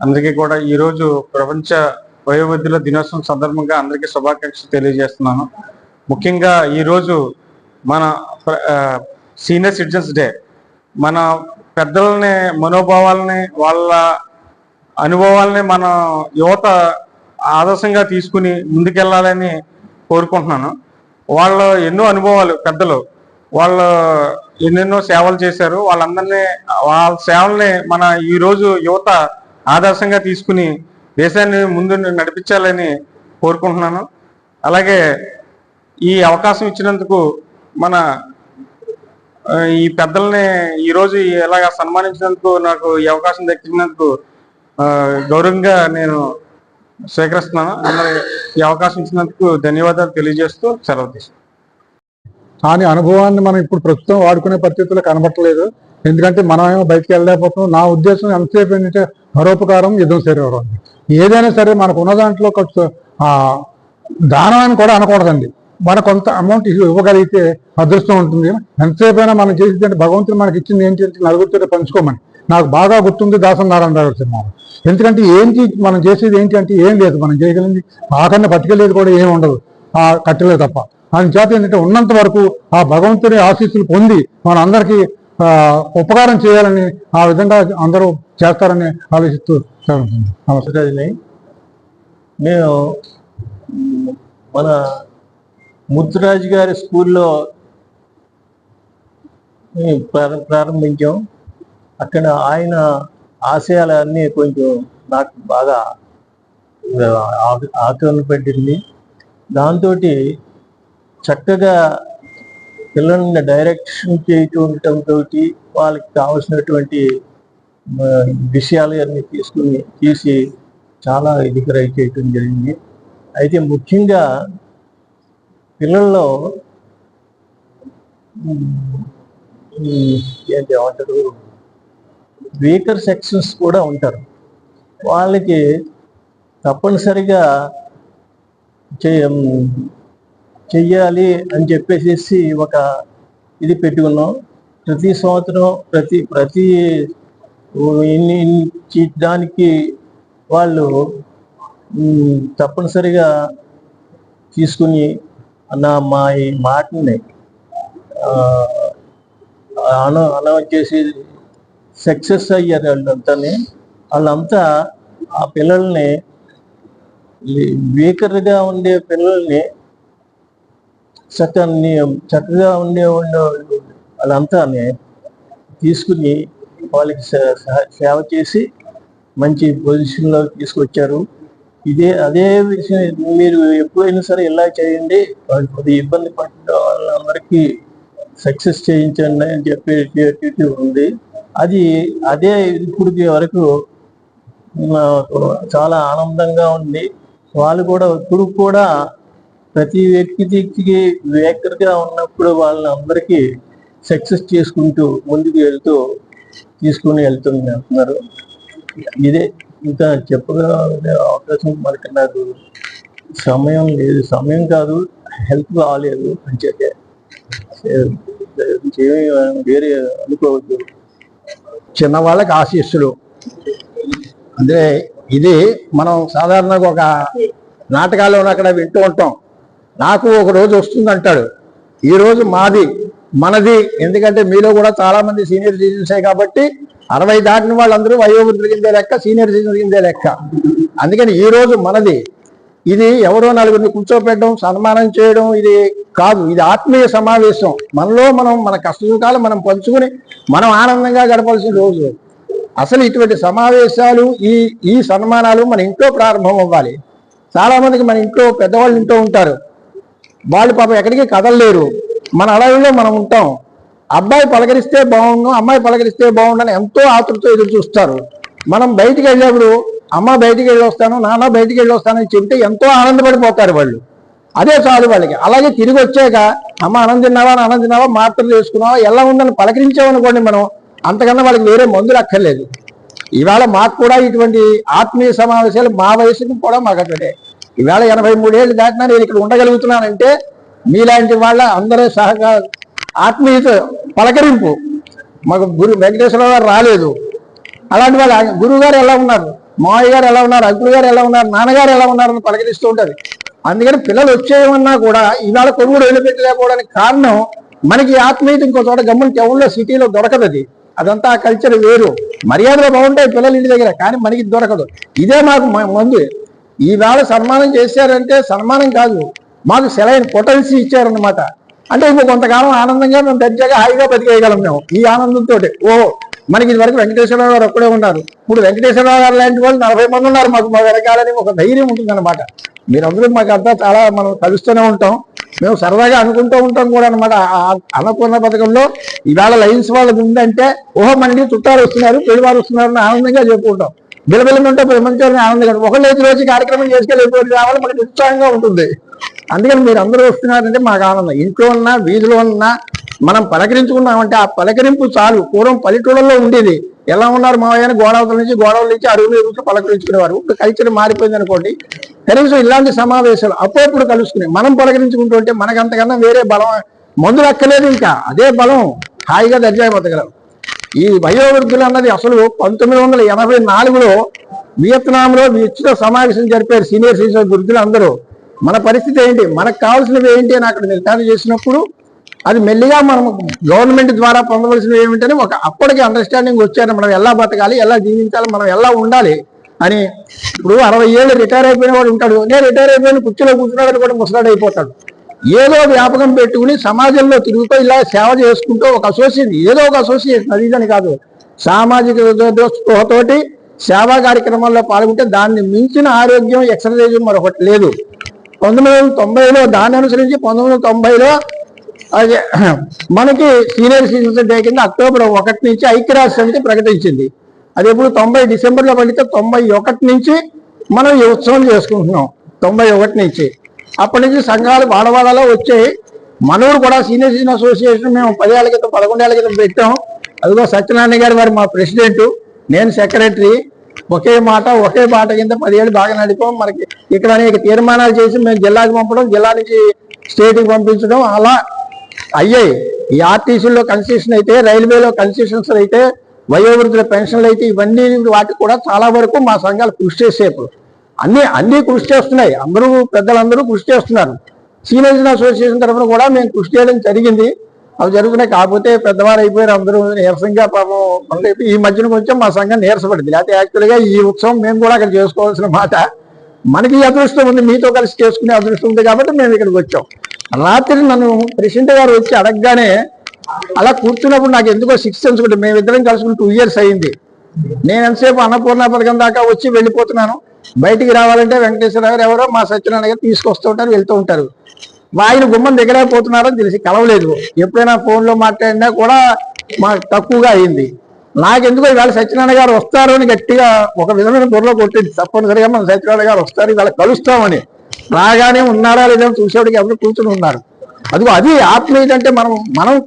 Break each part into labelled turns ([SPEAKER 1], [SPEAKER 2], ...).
[SPEAKER 1] అందరికీ కూడా ఈరోజు ప్రపంచ వయోవృద్ధుల దినోత్సవం సందర్భంగా అందరికీ శుభాకాంక్షలు తెలియజేస్తున్నాను. ముఖ్యంగా ఈరోజు మన సీనియర్ సిటిజన్స్ డే. మన పెద్దలని మనోభావాలని వాళ్ళ అనుభవాలని మన యువత ఆదర్శంగా తీసుకుని ముందుకెళ్ళాలని కోరుకుంటున్నాను. వాళ్ళ ఎన్నో అనుభవాలు పెద్దలు. వాళ్ళు ఎన్నెన్నో సేవలు చేశారు. వాళ్ళందరినీ వాళ్ళ సేవల్ని మన ఈరోజు యువత ఆదర్శంగా తీసుకుని దేశాన్ని ముందు నడిపించాలని కోరుకుంటున్నాను. అలాగే ఈ అవకాశం ఇచ్చినందుకు మన ఈ పెద్దల్ని ఈరోజు ఇలాగ సన్మానించినందుకు నాకు ఈ అవకాశం దక్కినందుకు గౌరవంగా నేను స్వీకరిస్తున్నాను అందరి ఈ అవకాశం ఇచ్చినందుకు ధన్యవాదాలు తెలియజేస్తూ సెలవు తీసుకుంటాను
[SPEAKER 2] కానీ అనుభవాన్ని మనం ఇప్పుడు ప్రస్తుతం వాడుకునే పరిస్థితుల్లో కనబట్టలేదు ఎందుకంటే మనమేమో బయటికి వెళ్ళలేకపోతున్నాం. నా ఉద్దేశం ఎంతసేపు ఏంటంటే పరోపకారం యుద్ధం శరీరం ఏదైనా సరే మనకు ఉన్న దాంట్లో కొంచెం దానం అని కూడా అనకూడదండి. మన కొంత అమౌంట్ ఇవ్వగలిగితే అదృష్టం ఉంటుంది. ఎంతసేపు అయినా మనం చేసేది అంటే భగవంతుడు మనకి ఇచ్చింది ఏంటి అంటే నలుగురితో పంచుకోమని. నాకు బాగా గుర్తుంది దాసం నారాయణ గారు సినిమా. ఎందుకంటే ఏంటి మనం చేసేది ఏంటి అంటే ఏం లేదు మనం చేయగలిగింది ఆకన్నా పట్టుకెళ్ళేది కూడా ఏమి ఉండదు. ఆ కట్టెలే తప్ప. ఆయన చేత ఏంటంటే ఉన్నంత వరకు ఆ భగవంతుని ఆశీస్సులు పొంది మన అందరికీ ఉపకారం చేయాలని ఆ విధంగా అందరూ చేస్తారని ఆలోచిస్తూ నమస్తే
[SPEAKER 3] మేము మన ముద్దురాజు గారి స్కూల్లో ప్రారం- ప్రారంభించాం. అక్కడ ఆయన ఆశయాలన్నీ కొంచెం నాకు బాగా ఆ- ఆకరణ పెట్టింది దాంతో చక్కగా పిల్లల్ని డైరెక్షన్ చేయటంతో వాళ్ళకి కావలసినటువంటి విషయాలు అన్ని తీసుకుని తీసి చాలా ఇదిగా చేయటం జరిగింది. అయితే ముఖ్యంగా పిల్లల్లో ఏంటి ఏమంటారు? వీకర్ సెక్షన్స్ కూడా ఉంటారు. వాళ్ళకి తప్పనిసరిగా చేయ చెయ్యాలి అని చెప్పేసి ఒక ఇది పెట్టుకున్నాం. ప్రతి సంవత్సరం ప్రతి ప్రతి ఇన్ని దానికి వాళ్ళు తప్పనిసరిగా తీసుకుని నా మా ఈ మాటని అన అనౌన్స్ చేసి సక్సెస్ అయ్యారు వాళ్ళంతానే వాళ్ళంతా ఆ పిల్లల్ని వీకర్గా ఉండే పిల్లల్ని చక్కని చక్కగా ఉండే ఉండే తీసుకుని వాళ్ళకి సేవ చేసి మంచి పొజిషన్లో తీసుకొచ్చారు. ఇదే అదే విషయం మీరు ఎప్పుడైనా సరే ఇలా చేయండి. వాళ్ళు కొద్దిగా ఇబ్బంది పడిన వాళ్ళందరికీ సక్సెస్ చేయించండి అని చెప్పి ఉంది. అది అదే ఇప్పుడు వరకు నాకు చాలా ఆనందంగా ఉంది. వాళ్ళు కూడా ఇప్పుడు కూడా ప్రతి వ్యక్తికి వ్యక్తిగా ఉన్నప్పుడు వాళ్ళని అందరికీ సక్సెస్ చేసుకుంటూ ముందుకు వెళ్తూ తీసుకుని వెళ్తుంది అంటున్నారు. ఇదే ఇంకా చెప్పగా అవకాశం మనకి నాకు సమయం లేదు. సమయం కాదు హెల్త్ బాగాలేదు అని చెప్పే. వేరే అనుకోవద్దు.
[SPEAKER 2] చిన్నవాళ్ళకి ఆశీస్సులు. అంటే ఇది మనం సాధారణంగా ఒక నాటకాల్లో అక్కడ వింటూ ఉంటాం. నాకు ఒక రోజు వస్తుంది అంటాడు ఈరోజు మాది మనది ఎందుకంటే మీలో కూడా చాలా మంది సీనియర్ సిటిజన్సే కాబట్టి అరవై దాటిన వాళ్ళందరూ వయోవృద్ధుల కిందే లెక్క సీనియర్ సిటిజన్ కిందే లెక్క. అందుకని ఈరోజు మనది ఇది ఎవరో నలుగురిని కూర్చోపెట్టడం సన్మానం చేయడం ఇది కాదు. ఇది ఆత్మీయ సమావేశం. మనలో మనం మన కష్టసుఖాలు మనం పంచుకుని మనం ఆనందంగా గడపాల్సిన రోజు. అసలు ఇటువంటి సమావేశాలు ఈ ఈ సన్మానాలు మన ఇంట్లో ప్రారంభం అవ్వాలి. చాలామందికి మన ఇంట్లో పెద్దవాళ్ళు ఇంట్లో ఉంటారు. వాళ్ళు పాపం ఎక్కడికి కదలలేరు. మన అడవిలో మనం ఉంటాం. అబ్బాయి పలకరిస్తే బాగుండు అమ్మాయి పలకరిస్తే బాగుండు అని ఎంతో ఆతృతో ఎదురు చూస్తారు. మనం బయటికి వెళ్ళేప్పుడు అమ్మ బయటికి వెళ్ళి వస్తాను నాన్న బయటికి వెళ్ళి వస్తానని చెబితే ఎంతో ఆనందపడిపోతారు వాళ్ళు. అదే చాలు వాళ్ళకి. అలాగే తిరిగి వచ్చాక అమ్మ అన్నం తిన్నావా అన్నం తిన్నావా మాత్రలు వేసుకున్నావా ఎలా ఉందని పలకరించామనుకోండి మనం అంతకన్నా వాళ్ళకి వేరే మందులు అక్కర్లేదు. ఇవాళ మాకు కూడా ఇటువంటి ఆత్మీయ సమావేశాలు మా వయసుకు కూడా మాకు అక్కడే. ఈవేళ ఎనభై మూడేళ్ళు దాటినా నేను ఇక్కడ ఉండగలుగుతున్నానంటే మీలాంటి వాళ్ళ అందరూ సహకార ఆత్మీయత పలకరింపు. మాకు గురు వెంకటేశ్వరరావు గారు రాలేదు. అలాంటి వాళ్ళ గురువు గారు ఎలా ఉన్నారు? మావయ్య గారు ఎలా ఉన్నారు? అంకుల్ గారు ఎలా ఉన్నారు? నాన్నగారు ఎలా ఉన్నారు అని పలకరిస్తూ ఉంటారు అందుకని పిల్లలు వచ్చేయమన్నా కూడా ఈనాడు కొడుకుడు వెళ్ళిపెట్టలేకపోవడానికి కారణం మనకి ఆత్మీయత ఇంకో చోట గమ్మున టౌన్లో సిటీలో దొరకదు అది. అదంతా ఆ కల్చర్ వేరు. మర్యాదలు బాగుంటాయి పిల్లలు ఇంటి దగ్గర కానీ మనకి దొరకదు. ఇదే మాకు మందు. ఈవేళ సన్మానం చేశారంటే సన్మానం కాదు మాకు సెలైన్ పొటెన్సీ ఇచ్చారన్నమాట. అంటే ఇంకో కొంతకాలం ఆనందంగా మేము దర్జాగా హాయిగా బతికేయగలం మేము ఈ ఆనందంతో ఓ మనకి ఇదివరకు వెంకటేశ్వరరావు గారు ఒక్కడే ఉన్నారు. ఇప్పుడు వెంకటేశ్వరరావు గారు లాంటి వాళ్ళు నలభై మంది ఉన్నారు మాకు మా వెనకాలని ఒక ధైర్యం ఉంటుంది అనమాట మీరందరూ మాకు అంతా చాలా మనం కలుస్తూనే ఉంటాం. మేము సరదాగా అనుకుంటూ ఉంటాం కూడా అనమాట అన్నపూర్ణ పథకంలో ఇవాళ లైన్స్ వాళ్ళది ఉందంటే ఓహో మనకి చుట్టాలు వస్తున్నారు పెళ్ళివారు వస్తున్నారు అని ఆనందంగా చెప్పుకుంటాం. బిలబిలమంటే పది మంది ఆనందంగా ఒకళ్ళు లేచి రోజు కార్యక్రమం చేసుకెళ్ళి రావాలి మనకి ఉత్సాహంగా ఉంటుంది. అందుకని మీరు అందరూ వస్తున్నారంటే మాకు ఆనందం. ఇంట్లో ఉన్నా వీధిలో ఉన్నా మనం పలకరించుకున్నామంటే ఆ పలకరింపు చాలు. పూర్వం పల్లెటూళ్ళలో ఉండేది. ఎలా ఉన్నారు మావయ్య గోడవతల నుంచి గోడవల నుంచి అరువులు ఎరుగుతూ పలకరించుకునేవారు. ఇప్పుడు కల్చర్ మారిపోయింది అనుకోండి. కనీసం ఇలాంటి సమావేశాలు అప్పుడప్పుడు కలుసుకుని మనం పలకరించుకుంటుంటే మనకు అంతకన్నా వేరే బలం మందులు అక్కలేదు ఇంకా. అదే బలం హాయిగా దర్జా బతకగలం ఈ వయోవృద్ధులు అన్నది అసలు పంతొమ్మిది వందల ఎనభై నాలుగులో వియత్నాంలో విస్తృత సమావేశం జరిపారు సీనియర్ సిటిజన్ వృద్ధులు అందరూ. మన పరిస్థితి ఏంటి? మనకు కావాల్సినవి ఏంటి అని అక్కడ నిర్ధారణ చేసినప్పుడు అది మెల్లిగా మనం గవర్నమెంట్ ద్వారా పొందవలసినవి ఏమిటని ఒక అప్పటికి అండర్స్టాండింగ్ వచ్చారు. మనం ఎలా బతకాలి ఎలా జీవించాలి మనం ఎలా ఉండాలి అని ఇప్పుడు అరవై ఏళ్ళు రిటైర్ అయిపోయిన వాడు ఉంటాడు. నేను రిటైర్ అయిపోయిన కుర్చీలో కూర్చున్నాడు కూడా ముసలాడు అయిపోతాడు. ఏదో వ్యాపకం పెట్టుకుని సమాజంలో తిరుగుతూ ఇలా సేవ చేసుకుంటూ ఒక అసోసియేషన్ ఏదో ఒక అసోసియేషన్ అది ఇదని కాదు. సామాజిక స్పృహతోటి సేవా కార్యక్రమాల్లో పాల్గొంటే దాన్ని మించిన ఆరోగ్యం ఎక్సర్సైజ్ మరొకటి లేదు. పంతొమ్మిది వందల తొంభైలో దాన్ని అనుసరించి పంతొమ్మిది వందల తొంభైలో అదే మనకి సీనియర్ సిటిజన్స్ డే కింద అక్టోబర్ ఒకటి నుంచి ఐక్యరాజ్య సమితి ప్రకటించింది. అది ఎప్పుడు తొంభై డిసెంబర్లో పడితే తొంభై ఒకటి నుంచి మనం ఈ ఉత్సవం చేసుకుంటున్నాం తొంభై ఒకటి నుంచి. అప్పటి నుంచి సంఘాలు వాడవాడలో వచ్చాయి మనూరు కూడా సీనియర్ సిటిజన్ అసోసియేషన్ మేము పదేళ్ళ క్రితం పదకొండేళ్ళ క్రితం పెట్టాం. అదిగో సత్యనారాయణ గారు వారు మా ప్రెసిడెంట్ నేను సెక్రటరీ. ఒకే మాట ఒకే మాట కింద పదిహేడు బాగా నడిపాం. మనకి ఇక్కడ అనేక తీర్మానాలు చేసి మేము జిల్లాకి పంపడం జిల్లా నుంచి స్టేట్కి పంపించడం అలా అయ్యాయి. ఈ ఆర్టీసీలో కన్సెషన్ అయితే రైల్వేలో కన్సెషన్స్ అయితే వయోవృద్ధుల పెన్షన్లు అయితే ఇవన్నీ వాటికి కూడా చాలా వరకు మా సంఘాలు కృషి చేసేపు. అన్ని అన్ని కృషి చేస్తున్నాయి. అందరూ పెద్దలందరూ కృషి చేస్తున్నారు. సీనియర్ అసోసియేషన్ తరఫున కూడా మేము కృషి చేయడం జరిగింది. అవి జరుగుతున్నాయి. కాకపోతే పెద్దవారు అయిపోయారు. అందరూ నీరసంగా పాపం ఈ మధ్యన కొంచెం మా సంఘం నీరసపడింది. లేకపోతే యాక్చువల్గా ఈ ఉత్సవం మేము కూడా అక్కడ చేసుకోవాల్సిన మాట. మనకి అదృష్టం ఉంది. మీతో కలిసి చేసుకునే అదృష్టం ఉంది కాబట్టి మేము ఇక్కడికి వచ్చాం. రాత్రి నన్ను ప్రెసిడెంట్ గారు వచ్చి అడగగానే అలా కూర్చున్నప్పుడు నాకు ఎందుకో సిక్స్ సెన్స్ మేము మేమిద్దరం కలుసుకుని టూ ఇయర్స్ అయింది. నేను ఎంతసేపు అన్నపూర్ణ పథకం దాకా వచ్చి వెళ్ళిపోతున్నాను. బయటికి రావాలంటే వెంకటేశ్వర గారు ఎవరో మా సత్యనారాయణ గారు తీసుకొస్తూ ఉంటారు వెళ్తూ ఉంటారు. ఆయన గుమ్మం పోతున్నారని తెలిసి కలవలేదు. ఎప్పుడైనా ఫోన్లో మాట్లాడినా కూడా మాకు తక్కువగా అయింది. నాకెందుకో ఇవాళ సత్యనారాయణ గారు వస్తారు అని గట్టిగా ఒక విధమైన బుర్రలో కొట్టింది. తప్పనిసరిగా మన సత్యనారాయణ గారు వస్తారు ఇవాళ కలుస్తామని. రాగానే ఉన్నాడా లేదా చూసేవాడికి ఎవరు కూర్చుని ఉన్నారు. అదిగో అది ఆత్మ అంటే మనం మనం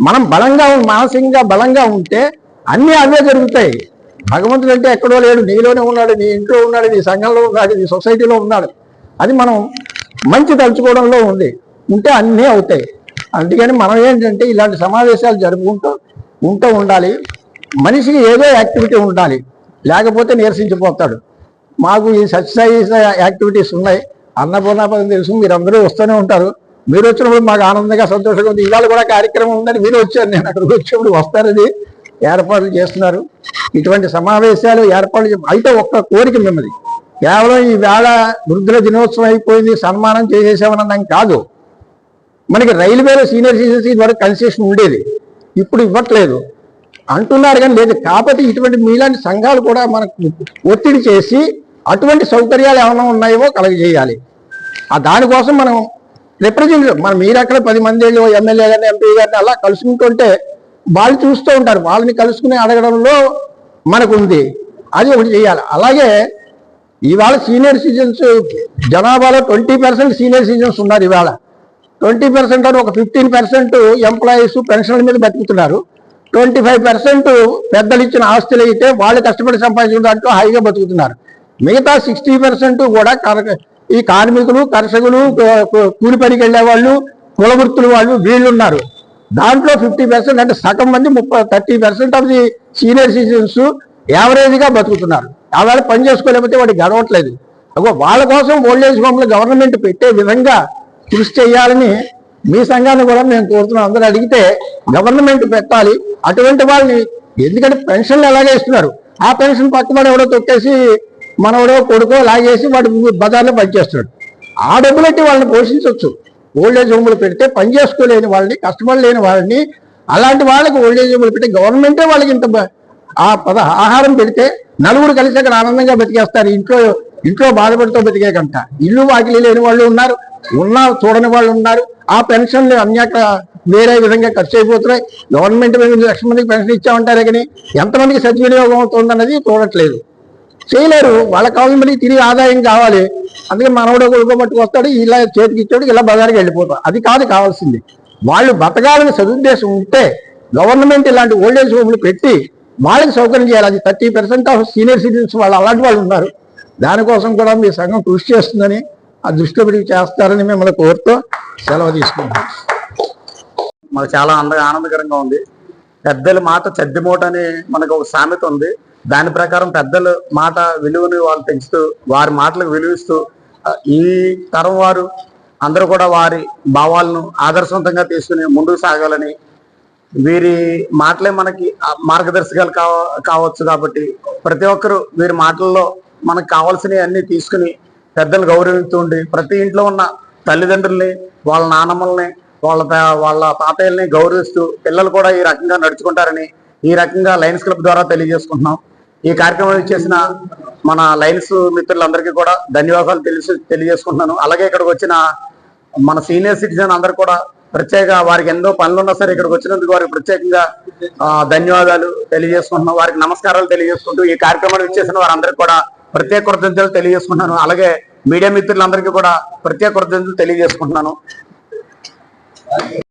[SPEAKER 2] మనం బలంగా మానసికంగా బలంగా ఉంటే అన్నీ అవే జరుగుతాయి. భగవంతుడు అంటే ఎక్కడో లేడు నీలోనే ఉన్నాడు నీ ఇంట్లో ఉన్నాడు నీ సంఘంలో ఉన్నాడు నీ సొసైటీలో ఉన్నాడు. అది మనం మంచి తలుచుకోవడంలో ఉంది. ఉంటే అన్నీ అవుతాయి. అందుకని మనం ఏంటంటే ఇలాంటి సమావేశాలు జరుపుకుంటూ ఉంటూ ఉండాలి. మనిషికి ఏదో యాక్టివిటీ ఉండాలి. లేకపోతే నీరసించిపోతాడు. మాకు ఈ సత్సాయి యాక్టివిటీస్ ఉన్నాయి. అన్నపూర్ణ పదం తెలుసు మీరందరూ వస్తూనే ఉంటారు. మీరు వచ్చినప్పుడు మాకు ఆనందంగా సంతోషంగా ఉంది. ఇవాళ కూడా కార్యక్రమం ఉందని మీరు వచ్చారు. నేను అక్కడికి వచ్చినప్పుడు వస్తారని ఏర్పాట్లు చేస్తున్నారు. ఇటువంటి సమావేశాలు ఏర్పాటు అయితే ఒక్క కోరిక మిమ్మల్ని కేవలం ఈ వేళ వృద్ధుల దినోత్సవం అయిపోయింది సన్మానం చేసేసామన్నదాం కాదు. మనకి రైల్వేలో సీనియర్ సిటిజన్స్ ఇదివరకు కన్సెషన్ ఉండేది. ఇప్పుడు ఇవ్వట్లేదు. అంటున్నారు కానీ లేదు. కాబట్టి ఇటువంటి మీలాంటి సంఘాలు కూడా మనకు ఒత్తిడి చేసి అటువంటి సౌకర్యాలు ఏమైనా ఉన్నాయో కలగజేయాలి. ఆ దానికోసం మనం రిప్రజెంటేటివ్ మనం మీరు అక్కడ పది మంది ఎమ్మెల్యే గారిని ఎంపీ గారిని అలా కలుసుకుంటుంటే వాళ్ళు చూస్తూ ఉంటారు. వాళ్ళని కలుసుకుని అడగడంలో మనకు ఉంది అది ఒకటి చేయాలి. అలాగే ఇవాళ సీనియర్ సిటిజన్స్ జనాభాలో ట్వంటీ పర్సెంట్ సీనియర్ సిటిజన్స్ ఉన్నారు ఇవాళ. ట్వంటీ పర్సెంట్ అని ఒక ఫిఫ్టీన్ పర్సెంట్ ఎంప్లాయీస్ పెన్షన్ల మీద బతుకుతున్నారు. ట్వంటీ ఫైవ్ పర్సెంట్ పెద్దలు ఇచ్చిన ఆస్తులు అయితే వాళ్ళు కష్టపడి సంపాదించిన దాంట్లో హాయిగా బతుకుతున్నారు. మిగతా సిక్స్టీ పర్సెంట్ కూడా కర- ఈ కార్మికులు కర్షకులు కూలి పనికి వెళ్ళే వాళ్ళు కులవృత్తులు వాళ్ళు వీళ్ళు ఉన్నారు దాంట్లో ఫిఫ్టీ పర్సెంట్ అంటే సగం మంది ముప్పై thirty percent of the senior citizens యావరేజ్గా బతుకుతున్నారు. ఆవేళ పని చేసుకోలేకపోతే వాడికి గడవట్లేదు. అగో వాళ్ళ కోసం ఓల్డేజ్ హోమ్లు గవర్నమెంట్ పెట్టే విధంగా కృషి చేయాలని మీ సంఘాన్ని కూడా మేము కోరుతున్నాం. అందరూ అడిగితే గవర్నమెంట్ పెట్టాలి. అటువంటి వాళ్ళని ఎందుకంటే పెన్షన్లు ఎలాగే ఇస్తున్నారు? ఆ పెన్షన్ పక్కన ఎవడో తొక్కేసి మనవడో కొడుకో లాగేసి వాడు బజార్లో పనిచేస్తున్నాడు ఆ డబ్బులెట్టి వాళ్ళని పోషించవచ్చు ఓల్డేజ్ హోమ్లు పెడితే పని చేసుకోలేని వాళ్ళని కస్టమర్ లేని వాళ్ళని అలాంటి వాళ్ళకి ఓల్డేజ్ హోమ్లు పెట్టి గవర్నమెంటే వాళ్ళకి ఇంత ఆ పద ఆహారం పెడితే నలుగురు కలిసి అక్కడ ఆనందంగా బతికేస్తారు. ఇంట్లో ఇంట్లో బాధపడుతూ బతికే కంట ఇల్లు వాకిలి లేని వాళ్ళు ఉన్నారు ఉన్న చూడని వాళ్ళు ఉన్నారు. ఆ పెన్షన్లు అన్యాక వేరే విధంగా ఖర్చు అయిపోతున్నాయి గవర్నమెంట్ మీద లక్ష మందికి పెన్షన్ ఇచ్చామంటారే కానీ ఎంతమందికి సద్వినియోగం అవుతుందన్నది చూడట్లేదు. చేయలేరు. వాళ్ళ కావాలి మళ్ళీ తిరిగి ఆదాయం కావాలి. అందుకే మనవడో కొడుకోబట్టుకు వస్తాడు ఇలా చేతికి ఇచ్చాడు ఇలా బజార్కి వెళ్ళిపోతాడు. అది కాదు కావాల్సింది. వాళ్ళు బతకాలని సదుద్దేశం ఉంటే గవర్నమెంట్ ఇలాంటి ఓల్డేజ్ హోమ్లు పెట్టి వాళ్ళకి సౌకర్యం చేయాలి. అది thirty percent of senior citizens వాళ్ళు అలాంటి వాళ్ళు ఉన్నారు. దానికోసం కూడా మీ సంఘం కృషి చేస్తుందని ఆ దృష్టిలో పెట్టి చేస్తారని మిమ్మల్ని కోరుతూ సెలవు తీసుకుంటాం
[SPEAKER 4] మాకు చాలా అందంగా ఆనందకరంగా ఉంది. పెద్దల మాట చెద్దిమూట అని మనకు ఒక సామెత ఉంది. దాని ప్రకారం పెద్దల మాట విలువని వాళ్ళు పెంచుతూ వారి మాటలకు విలువిస్తూ ఈ తరం వారు అందరూ కూడా వారి భావాలను ఆదర్శవంతంగా తీసుకుని ముందుకు సాగాలని వీరి మాటలే మనకి మార్గదర్శకాలు కావ కావచ్చు కాబట్టి ప్రతి ఒక్కరు వీరి మాటల్లో మనకు కావాల్సినవి అన్ని తీసుకుని పెద్దలు గౌరవిస్తూ ఉండి ప్రతి ఇంట్లో ఉన్న తల్లిదండ్రుల్ని వాళ్ళ నానమ్మల్ని వాళ్ళ వాళ్ళ తాతయ్యల్ని గౌరవిస్తూ పిల్లలు కూడా ఈ రకంగా నడుచుకుంటారని ఈ రకంగా లయన్స్ క్లబ్ ద్వారా తెలియజేసుకుంటున్నాం. ఈ కార్యక్రమం చేసిన మన లైన్స్ మిత్రులందరికీ కూడా ధన్యవాదాలు తెలిసి తెలియజేసుకుంటున్నాను. అలాగే ఇక్కడికి వచ్చిన మన సీనియర్ సిటిజన్ అందరు కూడా ప్రత్యేక వారికి ఎన్నో పనులు ఉన్నా సరే ఇక్కడికి వచ్చినందుకు వారికి ప్రత్యేకంగా ధన్యవాదాలు తెలియజేసుకుంటున్నాం వారికి నమస్కారాలు తెలియజేసుకుంటూ ఈ కార్యక్రమాన్ని ఇచ్చేసిన వారందరికీ కూడా ప్రత్యేక కృతజ్ఞతలు తెలియజేసుకుంటున్నాను. అలాగే మీడియా మిత్రులందరికీ కూడా ప్రత్యేక కృతజ్ఞతలు తెలియజేసుకుంటున్నాను.